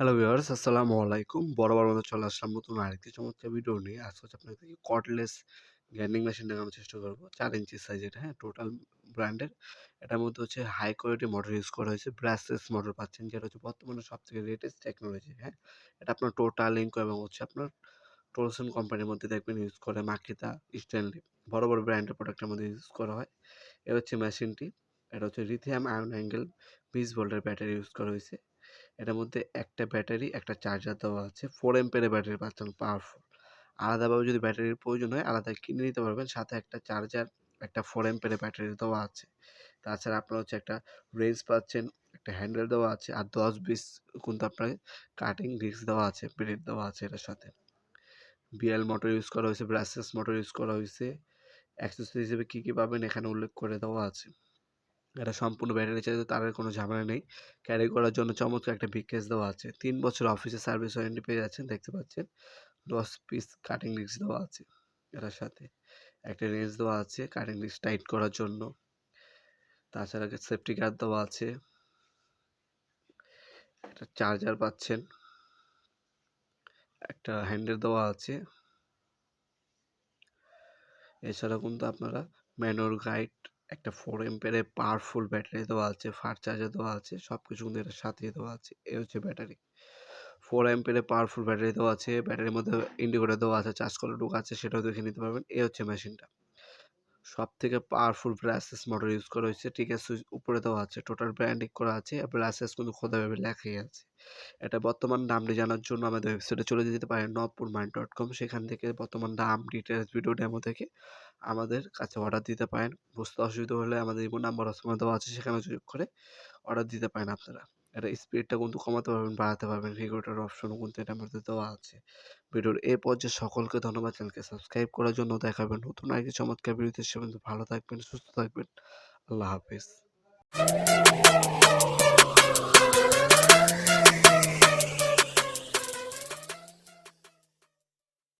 Hello viewers, আসসালামু আলাইকুম। বরাবর মতো চলে আসলাম নতুন আরেকটি চমৎকার ভিডিও নিয়ে। আজকে হচ্ছে আপনাদেরকে কর্ডলেস গ্রাইন্ডিং মেশিন দেখানোর চেষ্টা করব। চার ইঞ্চি সাইজের হ্যাঁ টোটাল ব্র্যান্ডের এটার মধ্যে হচ্ছে হাই কোয়ালিটি মোটর ইউজ করা হয়েছে। ব্রাসলেস মোটর পাচ্ছেন, যেটা হচ্ছে বর্তমানে সব থেকে লেটেস্ট টেকনোলজি হ্যাঁ। এটা আপনার টোটাল লিঙ্ক এবং হচ্ছে আপনার টোলসন কোম্পানির মধ্যে দেখবেন ইউজ করে মাকিতা স্ট্যানলি বড় বড় ব্র্যান্ডের প্রোডাক্টের মধ্যে ইউজ করা হয়। এ হচ্ছে মেশিনটি এটা হচ্ছে রিথিয়াম আয়ন অ্যাঙ্গেল বিশ ভোল্টের ব্যাটারি ইউজ করা হয়েছে। এটার মধ্যে একটা ব্যাটারি, একটা চার্জার দেওয়া আছে। ফোর এম্পের ব্যাটারি পাচ্ছেন পাওয়ারফুল আলাদাভাবে যদি ব্যাটারির প্রয়োজন হয়, আলাদা কিনে নিতে পারবেন। সাথে একটা চার্জার একটা ফোর এম্পের ব্যাটারি দেওয়া আছে। তাছাড়া আপনার হচ্ছে একটা রেঞ্জ পাচ্ছেন, একটা হ্যান্ডেল দেওয়া আছে, আর দশ বিশ কিন্তু আপনার কাটিং ডিস্ক দেওয়া আছে ব্লেড দেওয়া আছে এটার সাথে। বিএল মোটর ইউজ করা হয়েছে ব্রাসেস মোটর ইউজ করা হয়েছে। অ্যাক্সেসরি হিসেবে কী কী পাবেন এখানে উল্লেখ করে দেওয়া আছে। এটা সম্পূর্ণ ব্যাটারি চার্জ তার কোনো ঝামেলা নেই। ক্যারি করার জন্য চমৎকার একটা বিগ কেস দেওয়া আছে। তিন বছর অফিসে সার্ভিস ওয়ারেন্টি পেয়ে যাচ্ছেন, দেখতে পাচ্ছেন। দশ পিস কাটিং ডিস্ক দেওয়া আছে এটার সাথে। একটা রেঞ্জ দেওয়া আছে কাটিং ডিস্ক টাইট করার জন্য। তাছাড়া সেফটি গার্ড দেওয়া আছে। একটা চার্জার পাচ্ছেন। একটা হ্যান্ডেল দেওয়া আছে। এছাড়া কিন্তু আপনারা ম্যানুয়াল গাইড একটা ফোর এম্পের পাওয়ারফুল ব্যাটারি দেওয়া আছে ফার চার্জার দেওয়া আছে সব কিছু কিন্তু এটার সাথে দেওয়া আছে এ হচ্ছে battery four ampere powerful battery দেওয়া আছে ব্যাটারির মধ্যে ইন্ডিকেটর দেওয়া আছে চার্জ করার ঢোকা আছে, সেটাও দেখে নিতে পারবেন এ হচ্ছে মেশিনটা সব থেকে পাওয়ারফুল ব্রাসেস মোটর ইউজ করা হয়েছে। ঠিক আছে, উপরে দেওয়া আছে টোটাল ব্র্যান্ডিং করা আছে। ব্রাসেস কিন্তু খোদাভাবে লেখাই আছে। এটা বর্তমান দামটি জানার জন্য আমাদের ওয়েবসাইটে চলে যেতে পারেন নবপুর মাইন্ড ডট কম সেখান থেকে বর্তমান দাম ডিটেলস ভিডিও ডেমো থেকে আমাদের কাছে অর্ডার দিতে পারেন। বুঝতে অসুবিধা হলে আমাদের ইমো নাম্বার দেওয়া আছে সেখানে যোগ করে অর্ডার দিতে পারেন আপনারা। এটা স্পিডটা কিন্তু কমাতে পারবেন, বাড়াতে পারবেন। রেগুলেটর অপশনও কিন্তু এটার মধ্যে দেওয়া আছে। ভিডিওর এ পর্যায়ে সকলকে ধন্যবাদ চ্যানেলকে সাবস্ক্রাইব করার জন্য দেখাবেন নতুন আরেকটি চমৎকার ভিডিওতে সে ভালো থাকবেন, সুস্থ থাকবেন। আল্লাহ হাফিজ।